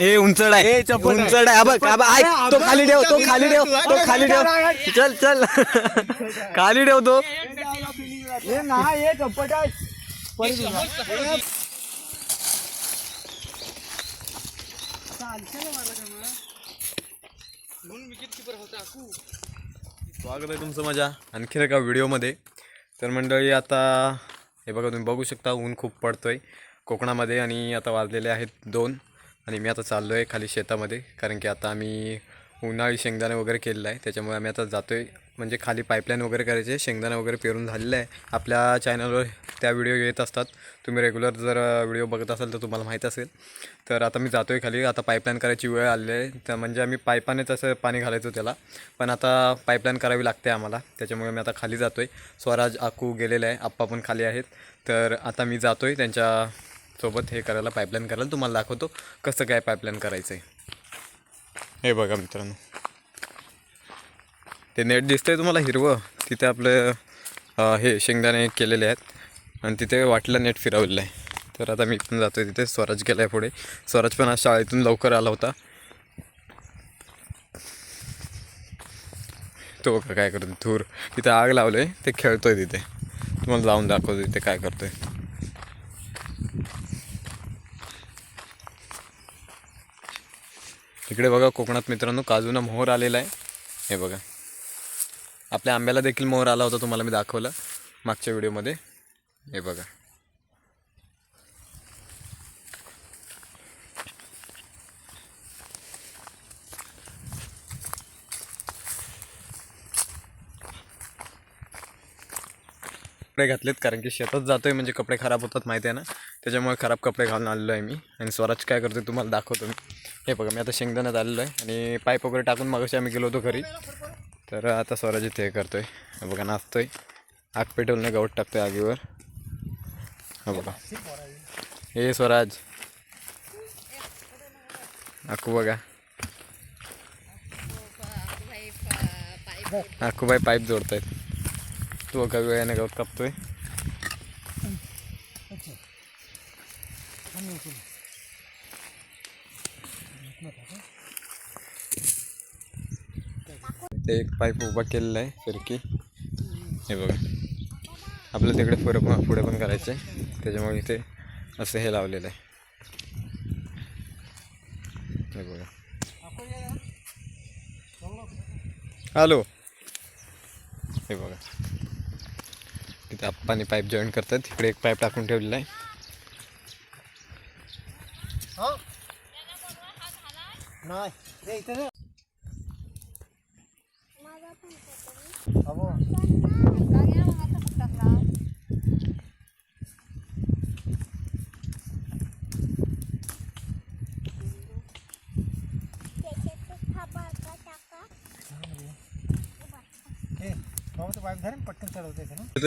ए उंचड आहे. उंचड आहे. बघ बघ, ऐक तो खाली ठेव तो खाली ठेव तो खाली ठेव. चल चल. खाली ठेव तो. स्वागत आहे तुमचं माझ्या आणखीन एका व्हिडिओमध्ये. तर मंडळी आता हे बघा तुम्ही बघू शकता ऊन खूप पडतोय. कोकणामध्ये आणि आता वाजलेले आहेत दोन आणि मी आता चाललो आहे खाली शेतामध्ये कारण की आता आम्ही उन्हाळी शेंगदाणे वगैरे केलेलं आहे त्याच्यामुळे आम्ही आता जातो आहे म्हणजे खाली पाईपलाईन वगैरे करायचे शेंगदाणा वगैरे पेरून झालेलं आहे. आपल्या चॅनलवर त्या व्हिडिओ येत असतात. तुम्ही रेग्युलर जर व्हिडिओ बघत असाल तर तुम्हाला माहीत असेल. तर आता मी जातो आहे खाली. आता पाईपलाईन करायची वेळ आलेली आहे. तर म्हणजे आम्ही पाईपानेच तसं पाणी घालायचो त्याला. पण आता पाईपलाईन करावी लागते आम्हाला. त्याच्यामुळे मी आता खाली जातो आहे स्वराज आकू गेलेलं आहे. आप्पा पण खाली आहेत. तर आता मी जातो आहे त्यांच्यासोबत हे करायला पाईपलाईन करायला. तुम्हाला दाखवतो कसं काय पाईपलाईन करायचं आहे हे बघा मित्रांनो. ते नेट दिसतंय तुम्हाला हिरवं. तिथे आपलं हे शेंगदाणे केलेले आहेत. आणि तिथे वाटलं नेट फिरवलेलं आहे तर आता मी पण जातो तिथे. स्वराज गेला आहे पुढे. स्वराज पण आज शाळेतून लवकर आला होता. तो का काय करतो धूर. तिथे आग लावले ते खेळतोय तिथे. तुम्हाला जाऊन दाखवतो तिथे काय करतोय. इकडे बघा कोकणात मित्रांनो काजूना मोहर आलेला आहे. हे बघा. आपल्या आंब्याला देखील मोहर आला होता तुम्हाला मी दाखवलं मागच्या व्हिडिओमध्ये. हे बघा. कपडे घातलेत कारण की शेतात जातोय म्हणजे कपडे खराब होतात माहिती आहे ना? त्याच्यामुळे खराब कपडे घालून आलेलो आहे मी. आणि स्वराज काय करतोय तुम्हाला दाखवतो मी. हे बघा मी आता शेंगदाण्यात आलेलो आहे. आणि पाईप वगैरे टाकून मगाशी आम्ही गेलो होतो घरी. तर आता स्वराज इथे हे करतोय. बघा नाचतोय. आग पेटवलं गवत टाकतोय आगीवर. हा बघा. हे स्वराज. आकू बघा. आकूबाई पाईप जोडतायत. तो बघा वेळाने गवत कापतोय. ते एक पाईप उभा केलेला आहे फिरकी. हे बघा. आपलं तिकडे पुढे पण पुढे पण करायचं आहे त्याच्यामुळे इथे असं हे लावलेलं आहे. हे बघा. हॅलो. हे बघा. तिथे आप्पाने पाईप जॉईन करतात. तिकडे एक पाईप टाकून ठेवलेला आहे. नाही.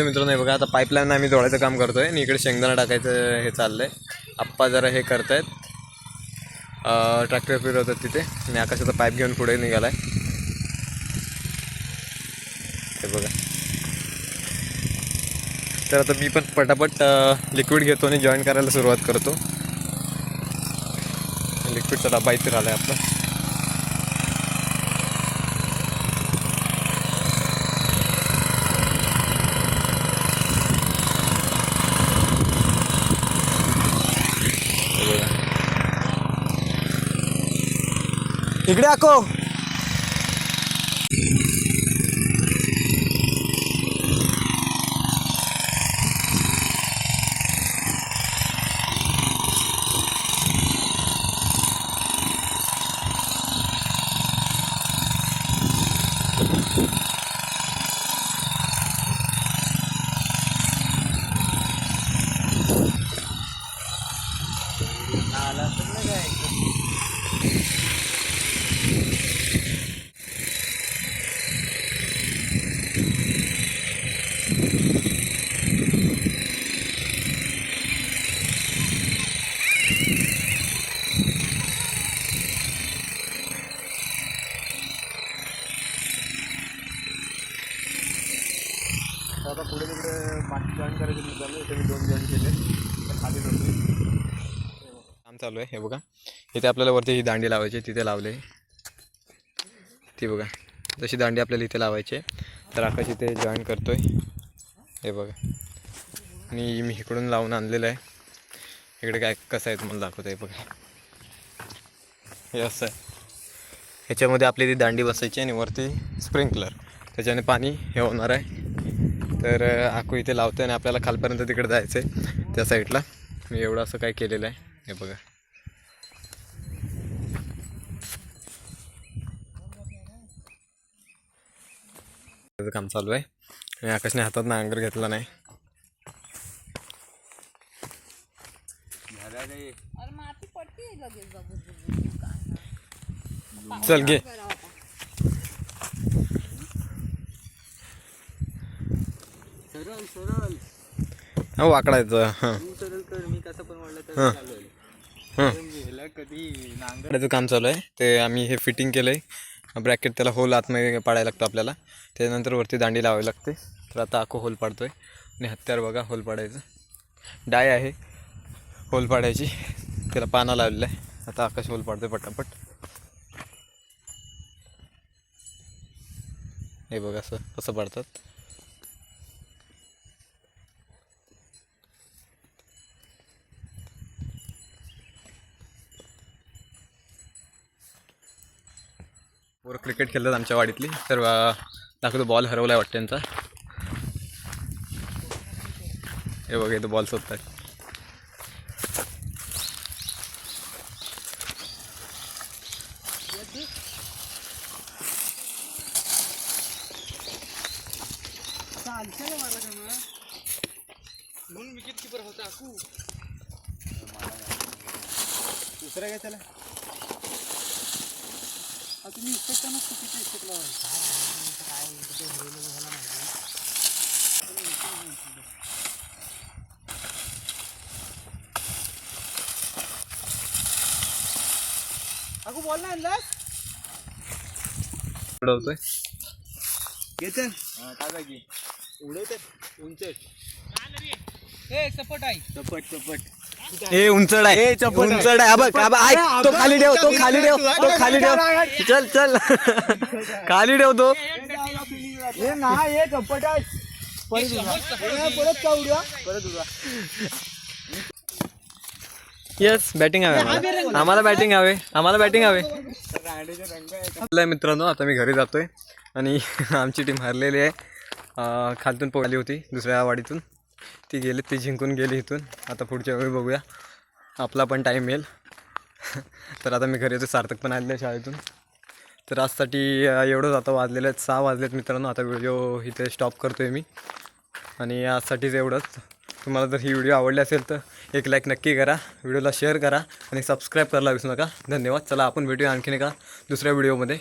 मित्रांनो हे बघा आता पाईपलाईन आम्ही जोडायचं काम करतोय. आणि इकडे शेंगदाणा टाकायचं हे चाललंय. आप्पा जरा हे करतायत. ट्रॅक्टर फिरवतात तिथे. आणि आकाशाचा पाईप घेऊन पुढे निघालाय. हे बघा. तर आता मी पण पटापट लिक्विड घेतो आणि जॉईन करायला सुरुवात करतो. लिक्विडचा डबा इथे आला आहे आपला काम चालू आहे हे बघा. इथे आपल्याला वरती ही दांडी लावायची तिथे लावले. ती बघा. जशी दांडी आपल्याला इथे लावायची तर आकाश इथे जॉईन करतोय. हे बघा. आणि मी इकडून लावून आणलेलं आहे. इकडे काय कसं आहे तुम्हाला दाखवत आहे बघा. हे असं आहे. ह्याच्यामध्ये आपली ती दांडी बसायची आणि वरती स्प्रिंकलर त्याच्याने पाणी हे होणार आहे. तर आकू इथे लावतो आणि आपल्याला खालपर्यंत तिकडे जायचं आहे त्या साईडला. मी एवढं असं काय केलेलं आहे. हे बघा. त्याचं काम चालू आहे. आणि आकाशने हातात नांगर घेतला नाही. चल घे. सरळ सरळ. हा वाकडायचं. तू सरळ कर मी कसं पण म्हणलं तर हां. चालेल तर मी ह्याला कधी नांगर काम चालू आहे. ते आम्ही हे फिटिंग केलं आहे ब्रॅकेट त्याला होल आतमध्ये पाडायला लागतो आपल्याला. त्यानंतर वरती दांडी लावावी लागते. तर आता आखो होल पाडतो आहे आणि हत्यार बघा होल पाडायचं. डाय आहे. होल पाडायची. त्याला पाना लावलेला आहे. आता आकाश होल पाडतोय पटापट. हे बघा असं कसं पाडतात. वर क्रिकेट खेळतात आमच्या वाडीतली. तर दाखवतो बॉल हरवला आहे वाटतं त्यांचा हे बघा इथं बॉल शोधतात म्हणून विकेट किपर काय तुम्ही नसतो किती इस्टेक अकू बॉल नाही आणलास उडवतोय घेते टाका की उडवते. उंच. ए सपट आहे सपट सपट. ए उंचड आहे. उंचड आहे. बघ बघ, ऐक तो खाली ठेव तो खाली ठेव तो खाली ठेव. चल चल. खाली ठेव तो. हे ना हे चपट आहे. परत उडवा. हे परत का उडवा? परत उडवा. येस बॅटिंग हवे आम्हाला. आम्हाला बॅटिंग हवे. आम्हाला बॅटिंग हवे. मित्रांनो आता मी घरी जातोय आणि आमची टीम हरलेली आहे. अं, खालतून पोहली होती दुसऱ्या वाडीतून. ती गेली ती जिंकून गेली इथून. आता पुढच्या वेळी बघूया. आपला पण टाईम येईल. तर आता मी घरी येतो सार्थक पण आलेलं आहे शाळेतून. तर आजसाठी एवढंच आता वाजलेलं आहेत सहा वाजलेत मित्रांनो. आता व्हिडिओ इथे स्टॉप करतो आहे मी. आणि आजसाठीच एवढंच. तुम्हाला जर ही व्हिडिओ आवडली असेल तर एक लाईक नक्की करा. व्हिडिओला शेअर करा. आणि सबस्क्राईब करायला विसरू नका. धन्यवाद. चला आपण भेटूया आणखीन एका दुसऱ्या व्हिडिओमध्ये